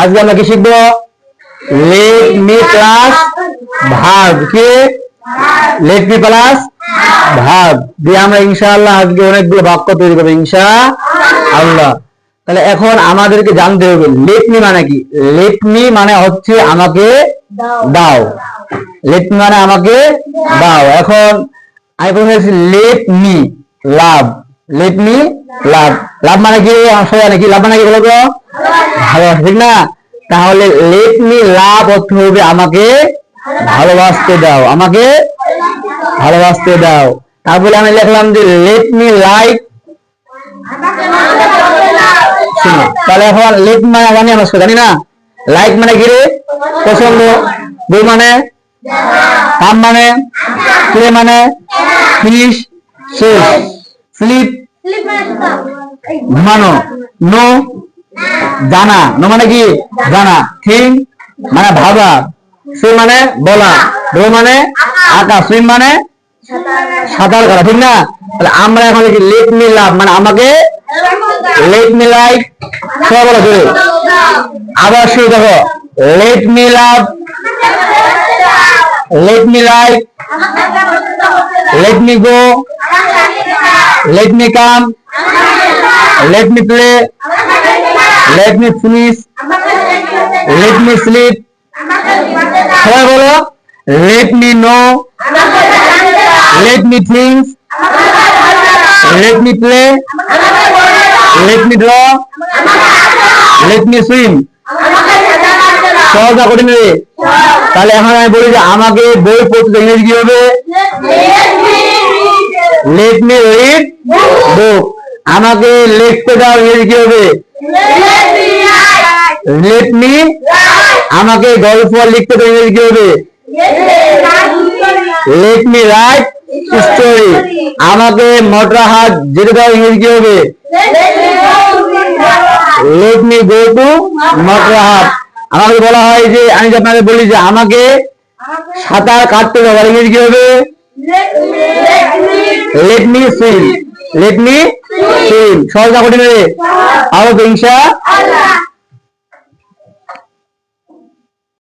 আজকে আমরা কি শিখব? লেট প্লাস ভাগ কি? লেট প্লাস ভাগ দিয়ে আমরা ইনশাআল্লাহ আজকে অনেকগুলো বাক্য তৈরি করব ইনশা আল্লাহ তাহলে এখন আমাদেরকে জানতে হবে, লেট মানে কি? লেট মানে হচ্ছে আমাকে দাও। লেট মি মানে আমাকে দাও। এখন আমি বলছি, let me love. Let me love. Love মানে কি? সবাই জানে কি? লাভ মানে কি বলো ভালোবাসা ঠিক না? তাহলে লেট মি লাভ অর্থ হবে আমাকে ভালোবাসতে দাও। আমাকে ভালোবাসতে দাও। তারপরে আমি লিখলাম যে লেট মি লাইক তাহলে এখন লেট মানে জানি আমরা জানি না? লাইক মানে কি রে? পছন্দ। বই মানে? কাম মানে? প্লে মানে? ফিনিশ শেষ। স্লিপ ঘুমানো? নো জানা। নো মানে কি? জানা। থিং মানে ভাবা। সে মানে বলা। ডো মানে আঁকা সুইম মানে সাঁতার করা। ঠিক না? তাহলে আমরা এখন লেট মি লাভ। মানে আমাকে লেট মি লাইক সবাই বলো জোরে আবার শুরু দেখো। Let me love. Let me like. Let me go. Let me come. Let me play. Let me finish let me sleep সবাই বলো let me know let me things let me play let me draw let me swim সহজ না কঠিন রে তাহলে এখন আমি বলি যে আমাকে বই পড়তে ইংরেজি কি হবে? লেট মি রিড বুক আমাকে লিখতে দাও ইংরেজি কি হবে লেট মি আমাকে গল্প লিখতে ইংরেজি কি হবে লেট মি রাইট স্টোরি আমাকে মোটর হাট যেতে দাও ইংরেজি কি হবে let me go to motor হাট আমাকে বলা হয় যে, আমি যে আপনাদের বলি যে, আমাকে সাঁতার কাটতে দাও ইংরেজি কি হবে let me swim let me swim সহজ না কঠিন রে আরও হিংসা